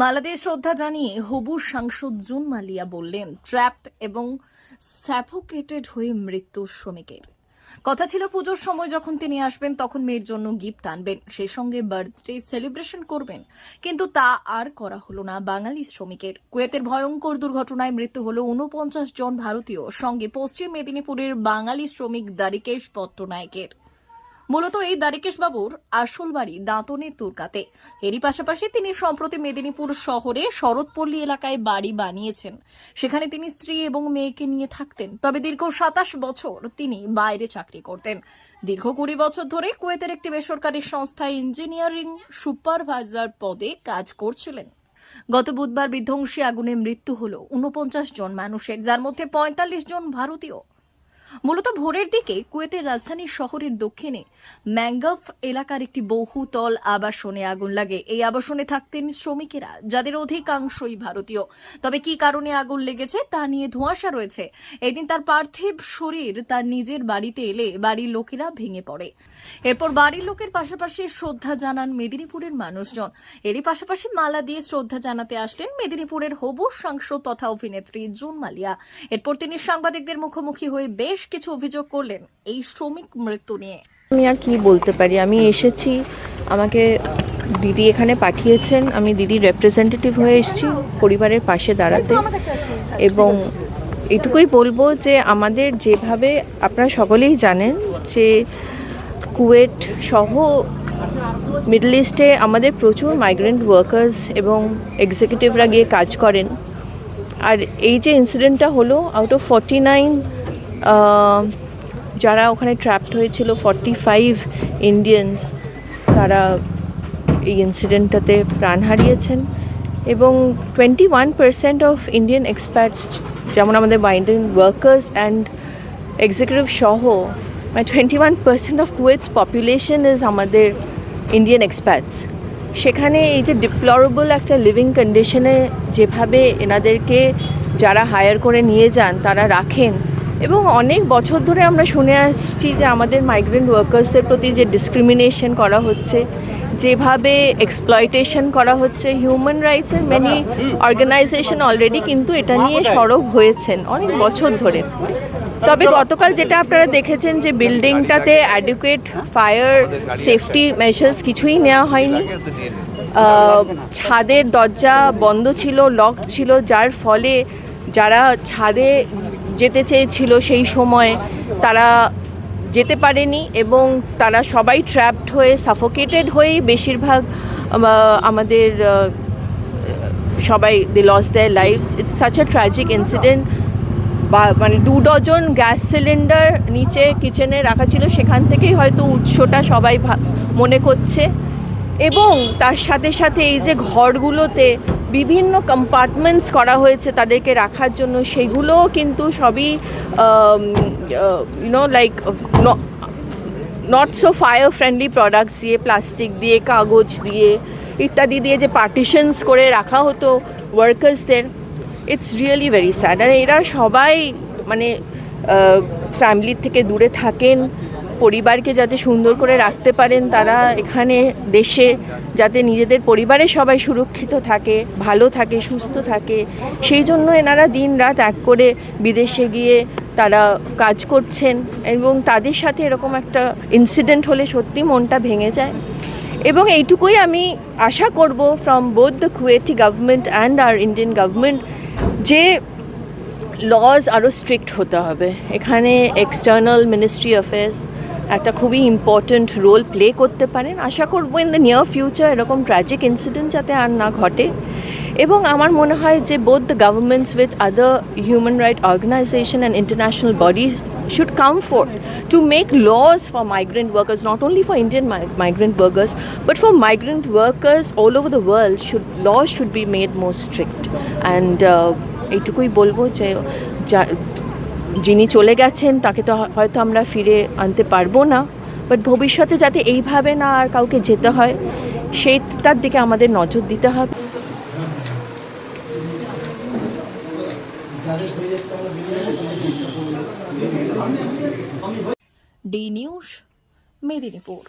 মালাদের শ্রদ্ধা জানিয়ে হবু সাংসদ জুন মালিয়া বললেন ট্র্যাপড এবং স্যাফোকেটেড হয়ে মৃত্যু শ্রমিকের। কথা ছিল পুজোর সময় যখন তিনি আসবেন, তখন মেয়ের জন্য গিফট আনবেন। সেই সঙ্গে বার্থডে সেলিব্রেশন করবেন। কিন্তু তা আর করা হলো না বাঙালি শ্রমিকের। কুয়েতের ভয়ঙ্কর দুর্ঘটনায় মৃত্যু হলো উনপঞ্চাশ জন ভারতীয়। সঙ্গে পশ্চিম মেদিনীপুরের বাঙালি শ্রমিক দ্বারিকেশ পট্টনায়কের। মূলত এই বাবুর আসল বাড়ি দাঁতনের তুরকাতে। এরই পাশাপাশি তিনি সম্প্রতি মেদিনীপুর শহরে শরৎপল্লী এলাকায় বাড়ি বানিয়েছেন। সেখানে তিনি স্ত্রী এবং মেয়েকে নিয়ে থাকতেন। তবে দীর্ঘ সাতাশ বছর তিনি বাইরে চাকরি করতেন। দীর্ঘ কুড়ি বছর ধরে কুয়েতের একটি বেসরকারি সংস্থায় ইঞ্জিনিয়ারিং সুপারভাইজার পদে কাজ করছিলেন। গত বুধবার বিধ্বংসী আগুনে মৃত্যু হল উনপঞ্চাশ জন মানুষের, যার মধ্যে পঁয়তাল্লিশ জন ভারতীয়। মূলত ভোরের দিকে কুয়েতের রাজধানী শহরের দক্ষিণে ম্যাঙ্গফ এলাকার একটি বহুতল আবাসনে আগুন লাগে। এই আবাসনে থাকতেন শ্রমিকেরা, যাদের অধিকাংশই ভারতীয়। তবে কি কারণে আগুন লেগেছে তা নিয়ে ধোঁয়াশা রয়েছে। এদিন তার পার্থিব শরীর তার নিজের বাড়িতে এলে বাড়ির লোকেরা ভেঙে পড়ে। এরপর বাড়ির লোকের পাশাপাশি শ্রদ্ধা জানান মেদিনীপুরের মানুষজন। এরই পাশাপাশি মালা দিয়ে শ্রদ্ধা জানাতে আসলেন মেদিনীপুরের হবু সাংসদ তথা অভিনেত্রী জুন মালিয়া। এরপর তিনি সাংবাদিকদের মুখোমুখি হয়ে বেশ কিছু অভিযোগ করলেন এই শ্রমিক মৃত্যু নিয়ে। আমি আর কি বলতে পারি? আমি এসেছি, আমাকে দিদি এখানে পাঠিয়েছেন, আমি দিদির রেপ্রেজেন্টেটিভ হয়ে এসেছি পরিবারের পাশে দাঁড়াতে এবং এটুকুই বলব যে আমাদের যেভাবে আপনারা সকলেই জানেন যে কুয়েট সহ মিডল ইস্টে আমাদের প্রচুর মাইগ্রেন্ট ওয়ার্কার্স এবং এক্সিকিউটিভরা গিয়ে কাজ করেন। আর এই যে ইনসিডেন্টটা হলো আউট অফ ফর্টি নাইন যারা ওখানে ট্র্যাপড হয়েছিল ফর্টি ফাইভ ইন্ডিয়ানস তারা এই ইনসিডেন্টটাতে প্রাণ হারিয়েছেন এবং twenty one percent of Indian experts যেমন আমাদের মাইন্ডেন ওয়ার্কার্স অ্যান্ড এক্সিকিউটিভ সহ twenty one percent of Kuwait's population is আমাদের ইন্ডিয়ান এক্সপার্টস সেখানে এই যে ডিপ্লরেবল একটা লিভিং কন্ডিশনে যেভাবে এনাদেরকে যারা হায়ার করে নিয়ে যান, তারা রাখেন এবং অনেক বছর ধরে আমরা শুনে আসছি যে আমাদের মাইগ্রেন্ট ওয়ার্কার্সদের প্রতি যে ডিসক্রিমিনেশন করা হচ্ছে যেভাবে এক্সপ্লয়টেশন করা হচ্ছে হিউম্যান রাইটসের মেনি অর্গানাইজেশন অলরেডি কিন্তু এটা নিয়ে সরব হয়েছেন অনেক বছর ধরে। তবে গতকাল যেটা আপনারা দেখেছেন যে বিল্ডিংটাতে অ্যাডুকেট ফায়ার সেফটি মেজার্স কিছুই নেওয়া হয়নি। ছাদের দরজা বন্ধ ছিল লক ছিল যার ফলে যারা ছাদে যেতে চেয়েছিল সেই সময় তারা যেতে পারেনি এবং তারা সবাই ট্র্যাপড হয়ে সাফোকেটেড হয়েই বেশিরভাগ আমাদের সবাই they lost their lives it's such a tragic incident বা মানে দু ডজন গ্যাস সিলিন্ডার নিচে কিচেনে রাখা ছিল, সেখান থেকেই হয়তো উৎসটা সবাই মনে করছে। এবং তার সাথে সাথে এই যে ঘরগুলোতে বিভিন্ন কম্পার্টমেন্টস করা হয়েছে তাদেরকে রাখার জন্য, সেগুলোও কিন্তু সবই you know like not so fire friendly products দিয়ে প্লাস্টিক দিয়ে, কাগজ দিয়ে, ইত্যাদি দিয়ে যে পার্টিশনস করে রাখা হতো ওয়ার্কার্সদের ইটস রিয়েলি ভেরি স্যাড আর এরা সবাই মানে ফ্যামিলির থেকে দূরে থাকেন পরিবারকে যাতে সুন্দর করে রাখতে পারেন, তারা এখানে দেশে যাতে নিজেদের পরিবারের সবাই সুরক্ষিত থাকে, ভালো থাকে, সুস্থ থাকে, সেই জন্য এনারা দিন রাত এক করে বিদেশে গিয়ে তারা কাজ করছেন এবং তাদের সাথে এরকম একটা ইনসিডেন্ট হলে সত্যি মনটা ভেঙে যায়। এবং এইটুকুই আমি আশা করব from both the Kuwaiti government and R Indian government যে লজ আরও স্ট্রিক্ট হতে হবে। এখানে এক্সটার্নাল মিনিস্ট্রি অ্যাফেয়ার্স একটা খুবই ইম্পর্ট্যান্ট রোল প্লে করতে পারেন। আশা করব ইন দ্য নিয়ার ফিউচার এরকম ট্র্যাজিক ইনসিডেন্ট যাতে আর না ঘটে। এবং আমার মনে হয় যে both the governments with other human right organization and international body should come for to make laws for migrant workers not only for Indian migrant workers but for migrant workers all over the world should law should be made more strict and এইটুকুই বলব যে যিনি চলে গেছেন, তাকে তো হয়তো আমরা ফিরে আনতে পারব না। বাট ভবিষ্যতে যাতে এইভাবে না আর কাউকে যেতে হয় সেইটার দিকে আমাদের নজর দিতে হবে। D news, Medinipur.